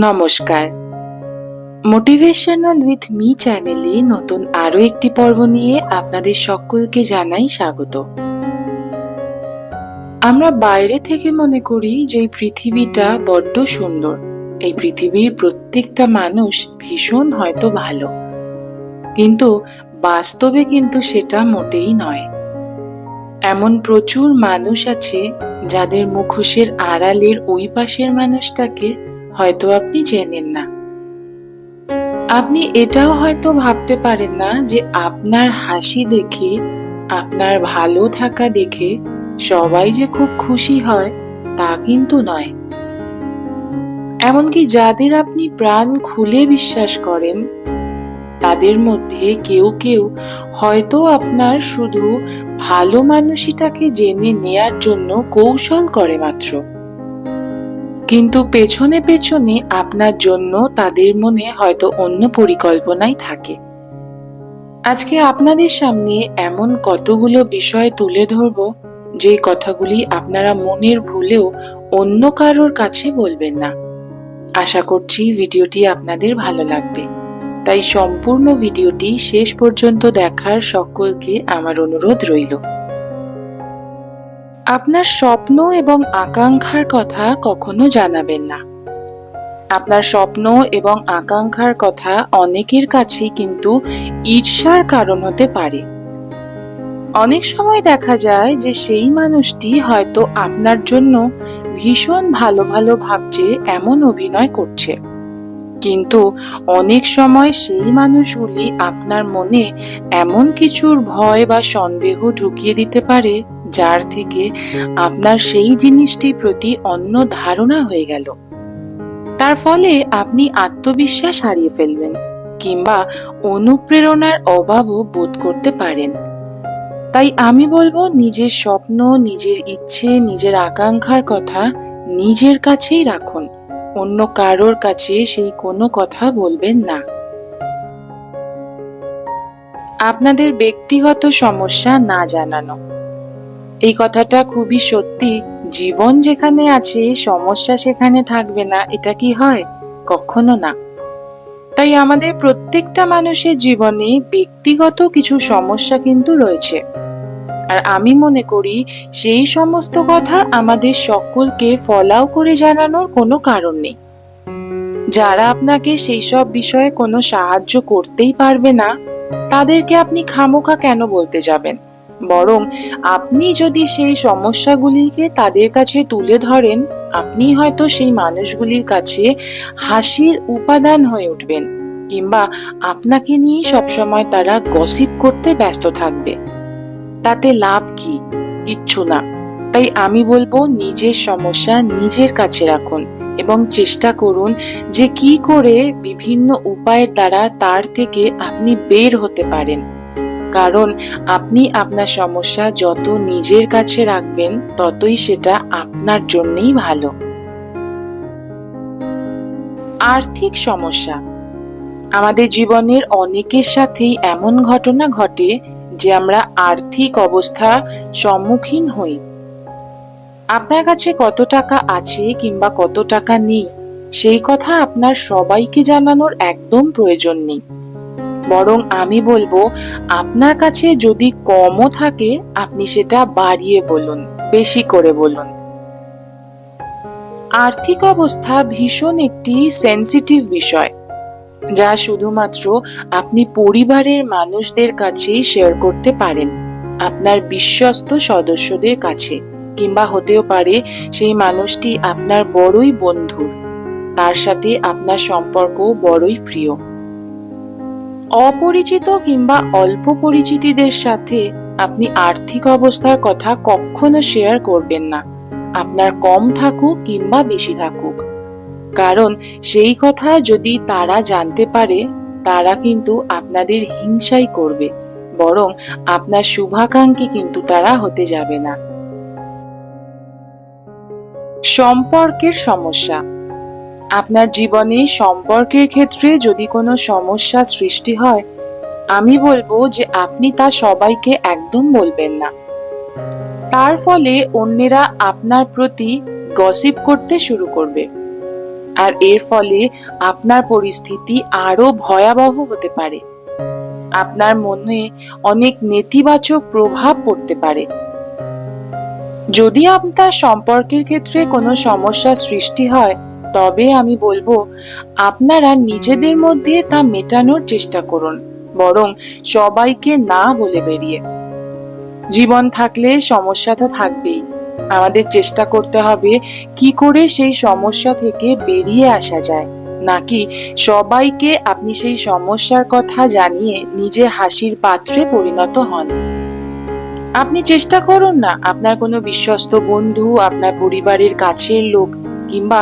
নমস্কার। Motivational with me চ্যানেলে নতুন আরও একটি পর্ব নিয়ে আপনাদের সকলকে জানাই স্বাগত। আমরা বাইরে থেকে মনে করি যে এই পৃথিবীটা বড্ড সুন্দর। এই পৃথিবীর প্রত্যেকটা মানুষ ভীষণ হয়তো ভালো। কিন্তু বাস্তবে কিন্তু সেটা মোটেই নয়। এমন প্রচুর মানুষ আছে যাদের মুখোশের আড়ালের ওই পাশের মানুষটাকে হয়তো আপনি চেনেন না। আপনি এটাও হয়তো ভাবতে পারেন না যে আপনার হাসি দেখে, আপনার ভালো থাকা দেখে সবাই যে খুব খুশি হয় তা কিন্তু নয়। এমনকি যাদের আপনি প্রাণ খুলে বিশ্বাস করেন, তাদের মধ্যে কেউ কেউ হয়তো আপনার শুধু ভালো মানুষটাকে জেনে নেয়ার জন্য কৌশল করে মাত্র। কিন্তু পেছনে পেছনে আপনার জন্য তাদের মনে হয়তো অন্য পরিকল্পনাই থাকে। আজকে আপনাদের সামনে এমন কতগুলো বিষয় তুলে ধরব, যে কথাগুলি আপনারা মনের ভুলেও অন্য কারোর কাছে বলবেন না। আশা করছি ভিডিওটি আপনাদের ভালো লাগবে। তাই সম্পূর্ণ ভিডিওটি শেষ পর্যন্ত দেখার সকলকে আমার অনুরোধ রইল। আপনার স্বপ্ন এবং আকাঙ্ক্ষার কথা কখনো জানাবেন না। আপনার স্বপ্ন এবং আকাঙ্ক্ষার কথা অনেকের কাছেই কিন্তু ঈর্ষার কারণ হতে পারে। অনেক সময় দেখা যায় যে সেই মানুষটি হয়তো আপনার জন্য ভীষণ ভালো ভালো ভাবছে, এমন অভিনয় করছে। কিন্তু অনেক সময় সেই মানুষগুলি আপনার মনে এমন কিছুর ভয় বা সন্দেহ ঢুকিয়ে দিতে পারে যার থেকে আপনার সেই জিনিসটির প্রতি অন্য ধারণা হয়ে গেল। তার ফলে আপনি আত্মবিশ্বাস হারিয়ে ফেলবেন কিংবা অনুপ্রেরণার অভাবও বোধ করতে পারেন। তাই আমি বলব, নিজের স্বপ্ন, নিজের ইচ্ছে, নিজের আকাঙ্ক্ষার কথা নিজের কাছেই রাখুন। অন্য কারোর কাছে সেই কোনো কথা বলবেন না। আপনাদের ব্যক্তিগত সমস্যা না জানানো। এই কথাটা খুবই সত্যি। জীবন যেখানে আছে, সমস্যা সেখানে থাকবে না। এটা কি হয়? কখনো না। তাই আমাদের প্রত্যেকটা মানুষের জীবনে ব্যক্তিগত কিছু সমস্যা কিন্তু রয়েছে। আর আমি মনে করি, সেই সমস্ত কথা আমাদের সকলকে ফলাও করে জানানোর কোনো কারণ নেই। যারা আপনাকে সেই সব বিষয়ে কোনো সাহায্য করতেই পারবে না, তাদেরকে আপনি খামোখা কেন বলতে যাবেন? বরং আপনি যদি সেই সমস্যাগুলিকে তাদের কাছে তুলে ধরেন, আপনি হয়তো সেই মানুষগুলির কাছে হাসির উপাদান হয়ে উঠবেন কিংবা আপনাকে নিয়ে সবসময় তারা গসিপ করতে ব্যস্ত থাকবে। তাতে লাভ কি? কিচ্ছু না। তাই আমি বলব, নিজের সমস্যা নিজের কাছে রাখুন এবং চেষ্টা করুন যে কি করে বিভিন্ন উপায়ের দ্বারা তার থেকে আপনি বের হতে পারেন। কারণ আপনি আপনার সমস্যা যত নিজের কাছে রাখবেন, ততই সেটা আপনার জন্যই ভালো। আর্থিক সমস্যা। আমাদের জীবনের অনেকের সাথেই এমন ঘটনা ঘটে যে আমরা আর্থিক অবস্থা সম্মুখীন হই। আপনার কাছে কত টাকা আছে কিংবা কত টাকা নেই, সেই কথা আপনার সবাইকে জানানোর একদম প্রয়োজন নেই। বরং আমি বলব, আপনার কাছে যদি কমও থাকে, আপনি সেটা বাড়িয়ে বলুন, বেশি করে বলুন। আর্থিক অবস্থা ভীষণ একটি সেন্সিটিভ বিষয়, যা শুধুমাত্র আপনি পরিবারের মানুষদের কাছেই শেয়ার করতে পারেন, আপনার বিশ্বস্ত সদস্যদের কাছে, কিংবা হতেও পারে সেই মানুষটি আপনার বড়ই বন্ধু, তার সাথে আপনার সম্পর্ক বড়ই প্রিয়। অপরিচিত কিংবা অল্প পরিচিতিদের সাথে আপনি আর্থিক অবস্থার কথা কখনো শেয়ার করবেন না। আপনার কম থাকুক কিংবা বেশি থাকুক। কারণ সেই কথা যদি তারা জানতে পারে, তারা কিন্তু আপনাদের হিংসাই করবে, বরং আপনার শুভাকাঙ্ক্ষী কিন্তু তারা হতে যাবে না। সম্পর্কের সমস্যা। আপনার জীবনে সম্পর্কের ক্ষেত্রে যদি কোনো সমস্যা সৃষ্টি হয়, আমি বলব যে আপনি তা সবাইকে একদম বলবেন না। তার ফলে অন্যেরা আপনার প্রতি গসিপ করতে শুরু করবে। আর এর ফলে আপনার পরিস্থিতি আরও ভয়াবহ হতে পারে। আপনার মনে অনেক নেতিবাচক প্রভাব পড়তে পারে। যদি আপনার সম্পর্কের ক্ষেত্রে কোনো সমস্যা সৃষ্টি হয় তবে আমি বলব, আপনারা নিজেদের মধ্যে তা মেটানোর চেষ্টা করুন, বরং সবাইকে না বলে বেরিয়ে। জীবন থাকলে সমস্যা তো থাকবেই। আমাদের চেষ্টা করতে হবে কি করে সেই সমস্যা থেকে বেরিয়ে আসা যায়। নাকি সবাইকে আপনি সেই সমস্যার কথা জানিয়ে নিজে হাসির পাত্রে পরিণত হন? আপনি চেষ্টা করুন না, আপনার কোনো বিশ্বস্ত বন্ধু, আপনার পরিবারের কাছের লোক কিংবা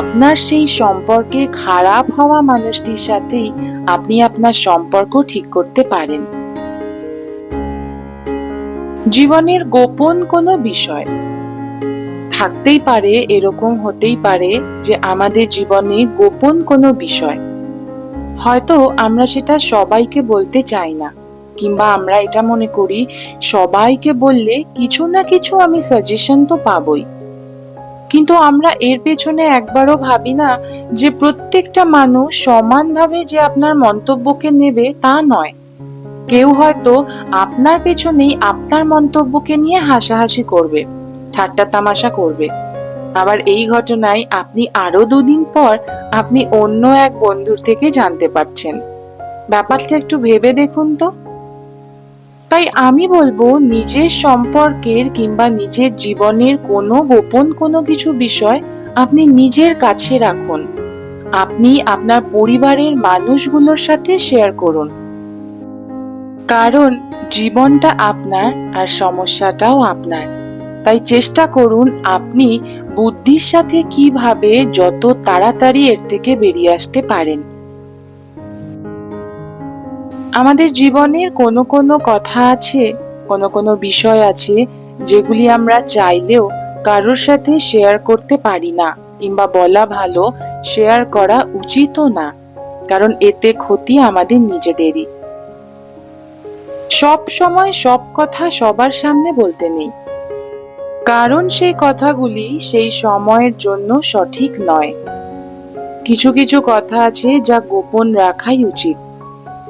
আপনার সেই সম্পর্কে খারাপ হওয়া মানুষটির সাথেই আপনি আপনার সম্পর্ক ঠিক করতে পারেন। জীবনের গোপন কোনো বিষয় থাকতেই পারে, এরকম হতেই পারে যে আমাদের জীবনে গোপন কোনো বিষয়। হয়তো আমরা সেটা সবাইকে বলতে চাই না, কিংবা আমরা এটা মনে করি, সবাইকে বললে কিছু না কিছু আমি সাজেশন তো পাবই। কিন্তু আমরা এর পেছনে একবারও ভাবি না যে প্রত্যেকটা মানুষ সমানভাবে যে আপনার মন্তব্যকে নেবে তা নয়। কেউ হয়তো আপনার পেছনেই আপনার মন্তব্যকে নিয়ে হাসাহাসি করবে, ঠাট্টা তামাশা করবে। আবার এই ঘটনায় আপনি আরও দুদিন পর আপনি অন্য এক বন্ধুর থেকে জানতে পারছেন। ব্যাপারটা একটু ভেবে দেখুন তো। আমি বলব, নিজের সম্পর্কের কিংবা নিজের জীবনের কোনো গোপন কোনো কিছু বিষয় আপনি নিজের কাছে রাখুন। আপনি আপনার পরিবারের মানুষগুলোর সাথে শেয়ার করুন। কারণ জীবনটা আপনার আর সমস্যাটাও আপনার। তাই চেষ্টা করুন আপনি বুদ্ধির সাথে কীভাবে যত তাড়াতাড়ি এর থেকে বেরিয়ে আসতে পারেন। আমাদের জীবনের কোনো কোনো কথা আছে, কোনো কোনো বিষয় আছে, যেগুলি আমরা চাইলেও কারোর সাথে শেয়ার করতে পারি না, কিংবা বলা ভালো শেয়ার করা উচিতও না, কারণ এতে ক্ষতি আমাদের নিজেদেরই। সব সময় সব কথা সবার সামনে বলতে নেই। কারণ সেই কথাগুলি সেই সময়ের জন্য সঠিক নয়। কিছু কিছু কথা আছে যা গোপন রাখাই উচিত।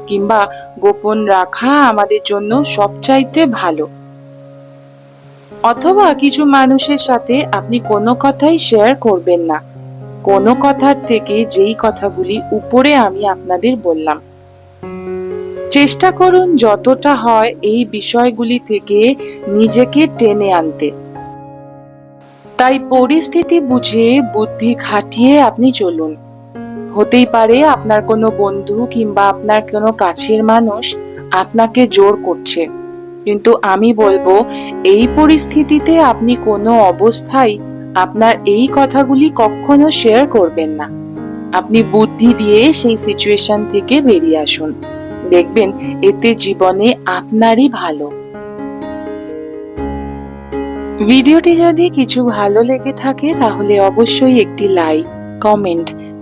কিংবা গোপন রাখা আমাদের জন্য সবচাইতে ভালো। অথবা কিছু মানুষের সাথে আপনি কোনো কথাই শেয়ার করবেন না। কোনো কথার থেকে যেই কথাগুলি উপরে আমি আপনাদের বললাম। চেষ্টা করুন যতটা হয় এই বিষয়গুলি থেকে নিজেকে টেনে আনতে। তাই পরিস্থিতি বুঝে বুদ্ধি খাটিয়ে আপনি চলুন। হতেই পারে আপনার কোনো বন্ধু কিংবা আপনার কোনো কাছের মানুষ আপনাকে জোর করছে। কিন্তু আমি বলব, এই পরিস্থিতিতে আপনি কোনো অবস্থায় আপনার এই কথাগুলি কখনো শেয়ার করবেন না। আপনি বুদ্ধি দিয়ে সেই সিচুয়েশন থেকে বেরিয়ে আসুন। দেখবেন, এতে জীবনে আপনারই ভালো। ভিডিওটি যদি কিছু ভালো লেগে থাকে, তাহলে অবশ্যই একটি লাইক কমেন্ট